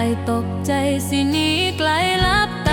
ไอตกใจสินี้ไกลลับ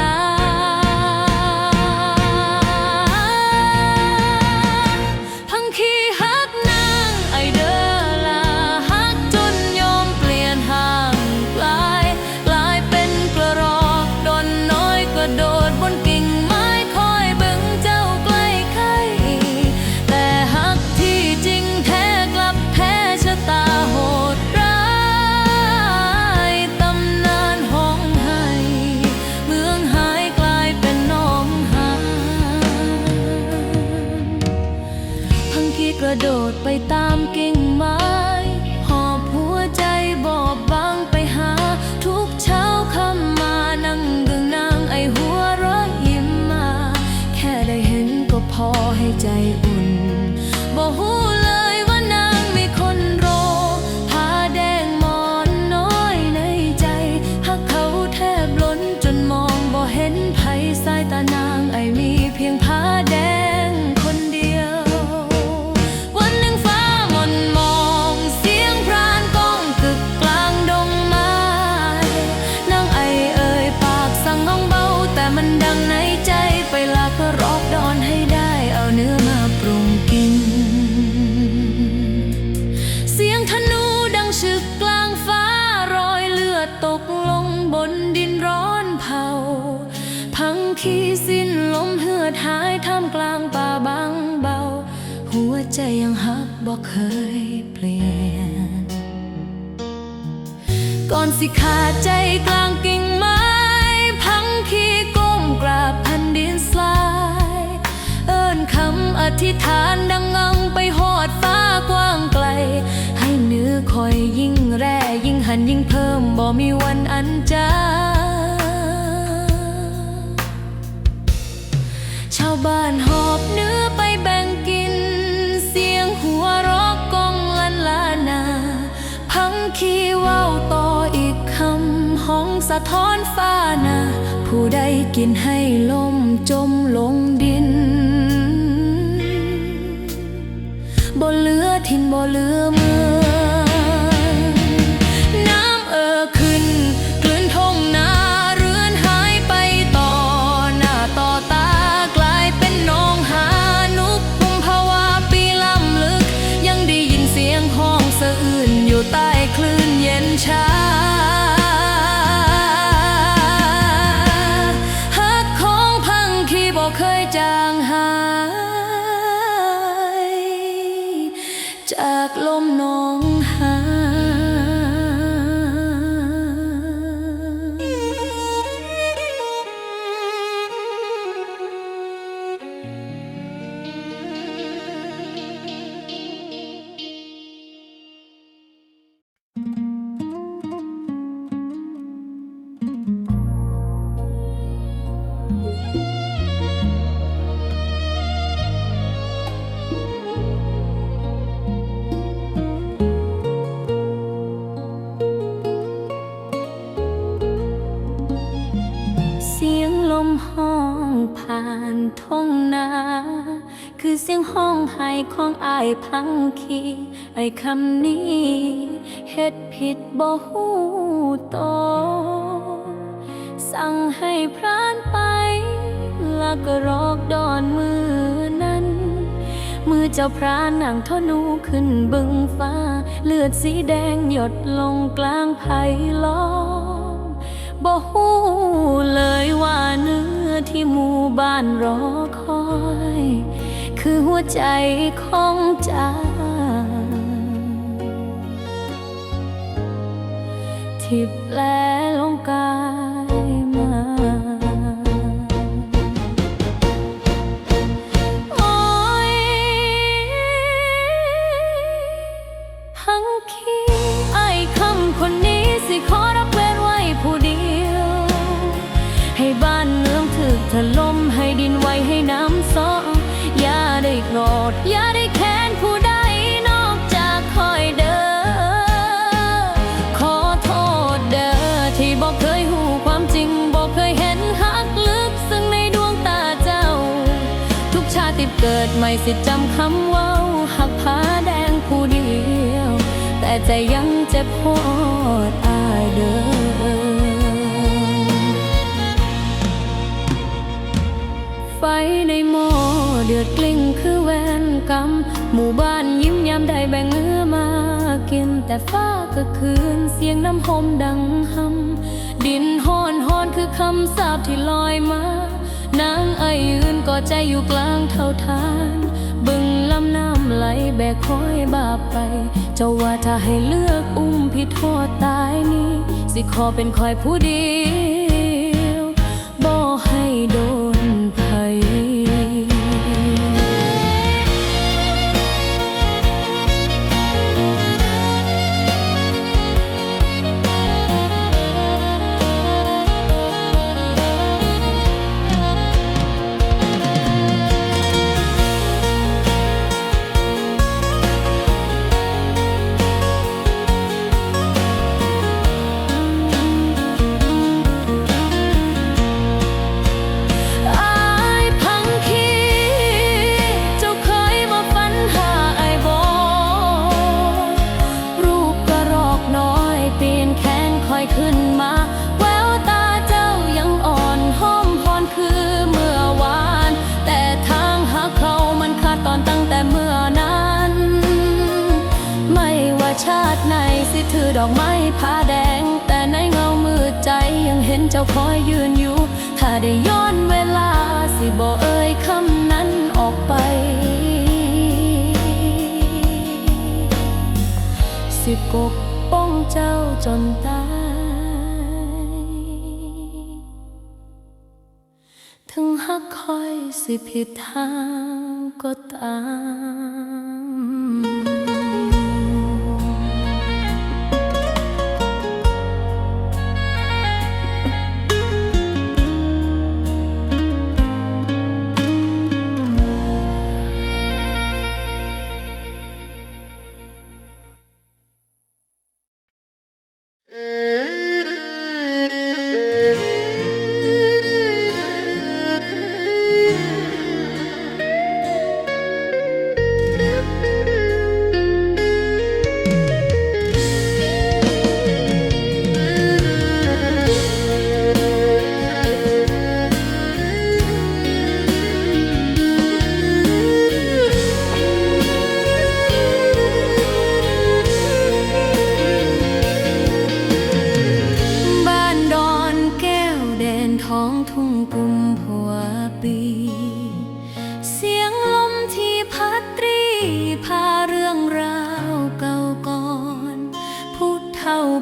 เหือดหายท่ามกลางป่าบางเบา หัวใจยังฮักบอกเคยเปลี่ยน ก่อนสิขาดใจกลางกิ่งไม้ พังขี้ก้มกราบพันดินสลาย เอิ้นคำอธิษฐานดังงังไปหอดฟ้ากว้างไกล ให้เนื้อคอยยิ่งแร่ยิ่งหันยิ่งเพิ่มบ่มีวันอันจาาวบ้านหอบเนื้อไปแบ่งกิน เสียงหัวรอกกองลันลานา พังคีว่าวต่ออีกคำห้องสะท้อนฟ้านา ผู้ใดกินให้ลมจมลงดินบ่เหลือทินบ่เหลือมือ ของอายพังคีไอคำนี้เฮ็ดผิดบ่หูโต สั่งให้พรานไปแล้วก็รอกดอนมือนั้น มือเจ้าพรานนางทนูขึ้นบึงฟ้า เลือดสีแดงหยดลงกลางไผ่ล้อมบ่หูเลยว่าเนื้อที่หมู่บ้านรอคอย คือหัวใจของจาที่แปล ที่บอกเคยหูความจริงบอกเคยเห็นหักลึกซึ่งในดวงตาเจ้า ทุกชาติเกิดใหม่สิจำคำว่าหักผาแดงผู้เดียว แต่ใจยังเจ็บปวดอายเด้อไฟในหม้อเดือดกลิ้งคือแวนกรรมหมู่บ้านยิ้มยามได้แบ่งเนื้อมา กินแต่ฟ้าก็คืนเสียงน้ำหอมดังหำดินห้อนห้อนคือคำสาปที่ลอยมานางไอยืนก็ใจอยู่กลางเท่าทาน บึงลำน้ำไหลแบกคอยบาปไป เจ้าว่าถ้าให้เลือกอุ้มพี่โทษตายนี้ สิขอเป็นคอยผู้ดี ดอกไม้ผ้าแดง แต่ในเงามืดใจยังเห็นเจ้าคอยยืนอยู่ ถ้าได้ย้อนเวลาสิบอกเอ่ยคำนั้นออกไป สิปกป้องเจ้าจนตายถึงหักคอยสิผิดทางก็ตาม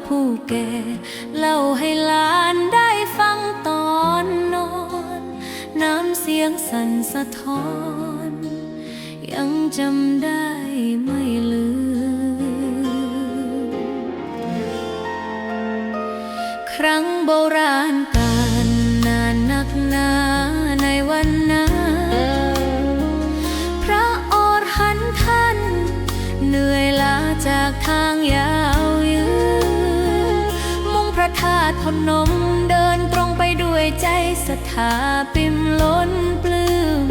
ผู้แก่ เล่าให้หลานได้ฟังตอนนอน น้ำเสียงสั่นสะท้อน ยังจำได้ไม่ลืม ครั้งโบราณกา ศรัทธาปิมล้นปลื้ม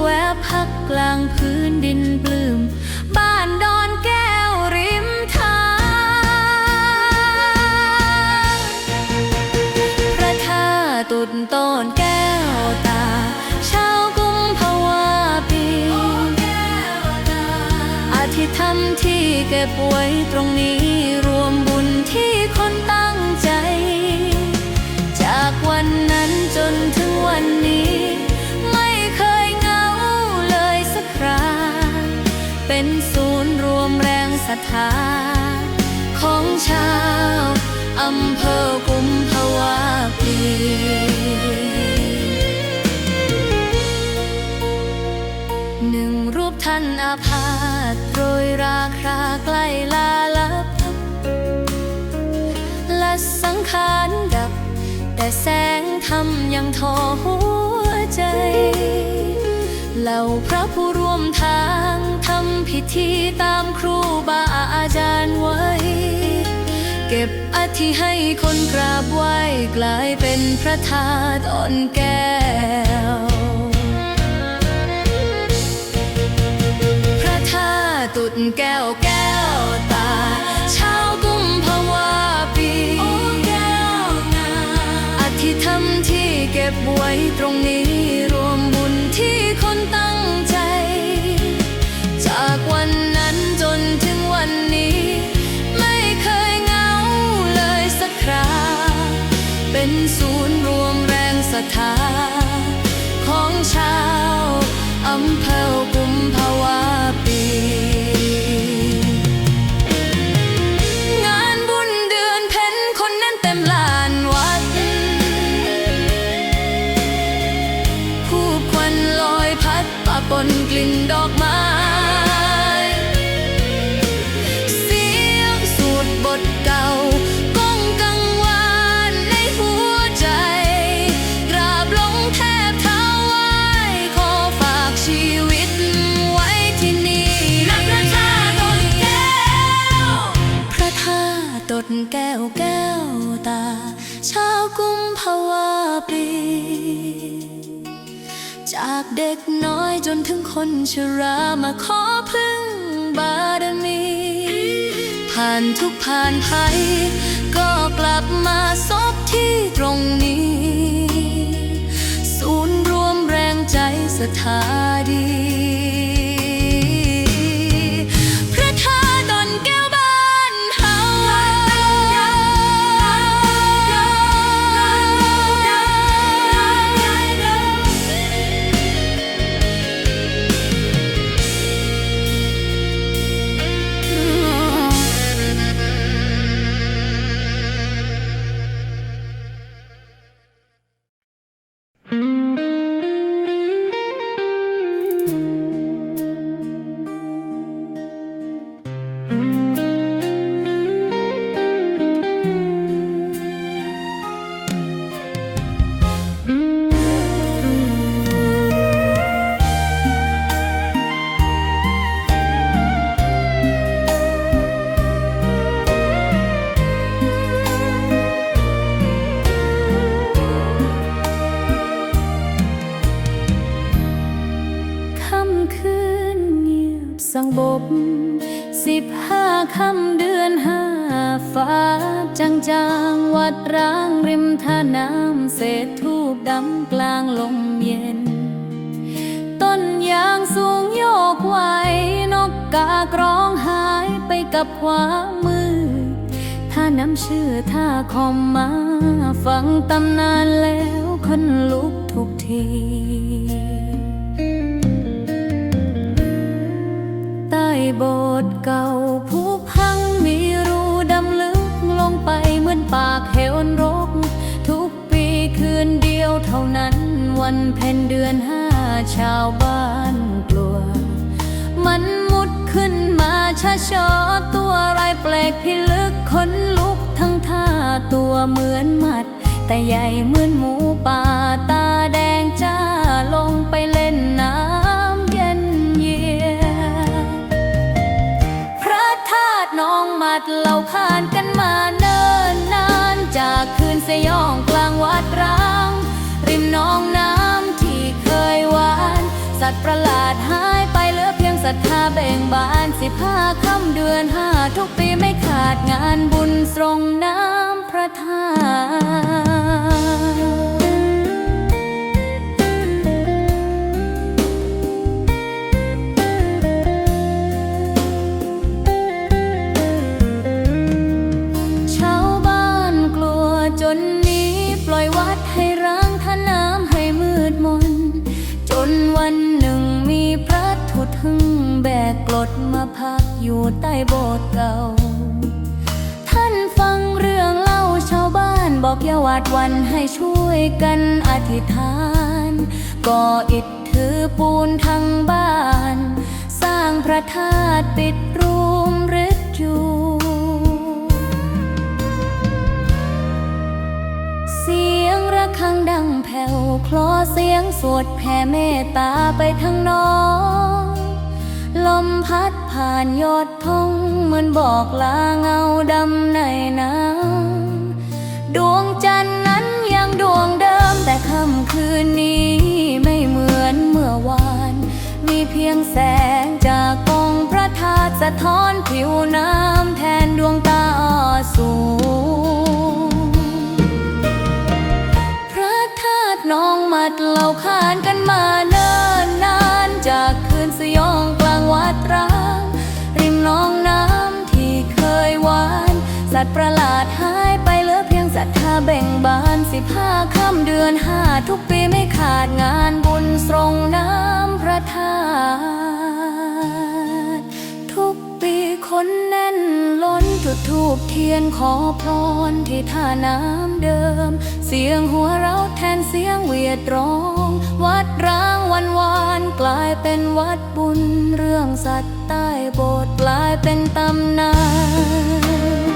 แวะพักกลางพื้นดินปลื้ม บ้านดอนแก้วริมทางพระธาตุตุนต้นแก้วตา ชาวกุมภาวาปีอาทิธรรมที่เก็บไว้ตรงนี้ำเภอกุมภาวะปีหนึ่งรูปท่านอาพาธโรยราคราใกล้ลาลับและสังขารดับ แต่แสงธรรมยังทอหัวใจเหล่าพระผู้ร่วมทางทำพิธีตามครูบาอาจารย์ไว้ เก็บ อธิให้คนกราบไหว้กลายเป็นพระธาตุอ่อนแก้ว พระธาตุตุดแก้วแก้วตาชาวกุมภาวาปีแก้วนาอธิธรรมที่เก็บไว้ตรงนี้รวม ทา ของชาวอำเภอ จากเด็กน้อยจนถึงคนชรามาขอพึ่งบารมี ผ่านทุกผ่านภัย ก็กลับมาซบที่ตรงนี้ ศูนย์รวมแรงใจสถาดีากร้องหายไปกับความมืดถ้าน้ำเชื่อถ้าคอมมา ฟังตำนานแล้วคนลุกทุกทีใต้โบสถ์เก่าผู้พังมีรูดำลึกลงไปเหมือนปากเหวนรก ทุกปีคืนเดียวเท่านั้น วันเพ็ญเดือนห้าชาวบ้านกลัว มัน มาชาชอตัวไรแปลกพิลึกขนลุกทั้งท่าตัวเหมือนหมัด แต่ใหญ่เหมือนหมูป่าตาแดงจ้าลงไปเล่นน้ำเย็นเยียพระธาตุน้องหมัดเราผ่านกันมาเนิ่นนานจากคืนสยองกลางวัดร้าง ริมน้องน้ำที่เคยหวาน สัตว์ประหลาดหายไป รัทธาแบ่งบานสิบห้าค่ำเดือนห้าทุกปีไม่ขาดงานบุญตรงน้ำพระธาตุ อยู่ใต้โบสถ์เก่า ท่านฟังเรื่องเล่าชาวบ้านบอกอย่าหวาดวันให้ช่วยกันอธิษฐาน ก่ออิฐถือปูนทั้งบ้าน สร้างพระธาตุปิดรูมฤทธิ์อยู่เสียงระฆังดังแผ่ผ่วคลอเสียงสวดแผ่เมตตาไปทั้งน้อง ลมพัดผ่านยอดทงเหมือนบอกลาเงาดำในน้ำดวงจันทร์นั้นยังดวงเดิมแต่ค่ำคืนนี้ไม่เหมือนเมื่อวาน มีเพียงแสงจากกองพระธาตุสะท้อนผิวน้ำแทนดวงตาสูง พระธาตุน้องมัดเราขานกันมาเนิ่นนานจากคืนสยอง สัตว์ประหลาดหายไปเหลือเพียงศรัทธาเบ่งบานสิบห้าค่ำเดือนห้าทุกปีไม่ขาดงานบุญทรงน้ำพระธาตุทุกปีคนแน่นล้นจุดทูบเทียนขอพรที่ท่าน้ำเดิม เสียงหัวเราะแทนเสียงเวียดร้อง วัดร้างวันวานกลายเป็นวัดบุญเรื่องสัตว์ใต้โบสถ์กลายเป็นตำนาน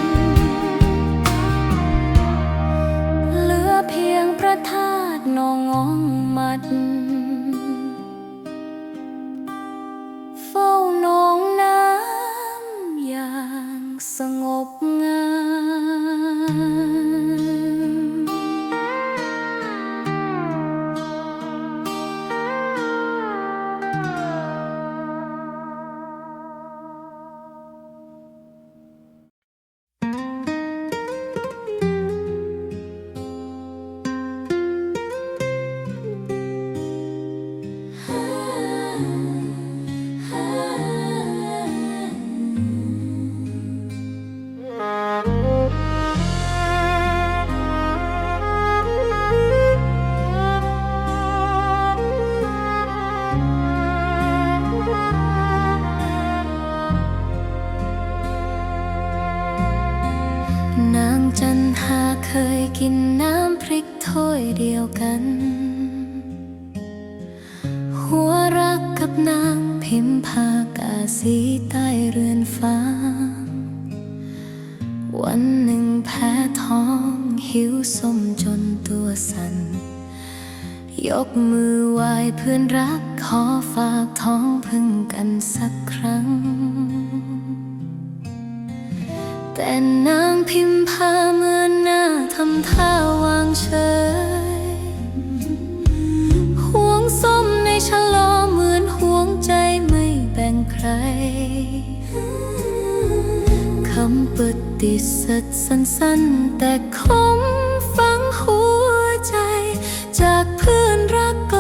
าตุน กินน้ำพริกถ้วยเดียวกัน หัวรักกับนางพิมพากาสีใต้เรือนฟ้า วันหนึ่งแพ้ท้องหิวส้มจนตัวสัน่น ยกมือไหว้เพื่อนรักขอฝากท้องพึ่งกันสักครั้ง แต่นาำท่าวางเฉยห่วงส้มในชะลอเหมือนห่วงใจไม่แบ่งใคร คำปฏิสัตสั้นๆ แต่คมฝังหัวใจ จากเพื่อนรัก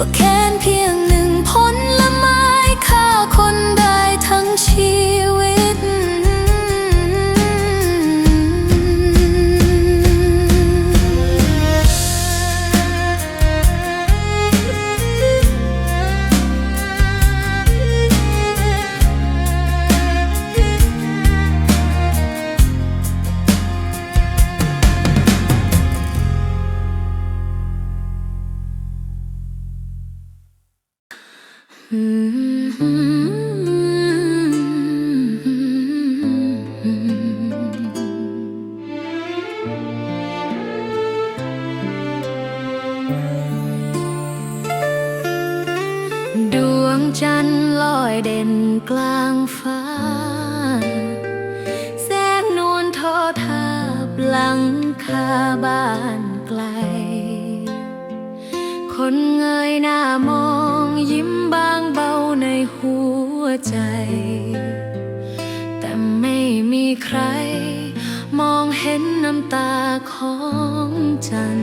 ่าแค้นเพียงหนึ่งผลละไม้ฆ่าคนได้ทั้งชีวิต เด่นกลางฟ้า แสงนวลทอทาบหลังคาบ้านไกล คนเงยหน้ามองยิ้มบางเบาในหัวใจ แต่ไม่มีใคร มองเห็นน้ำตาของจัน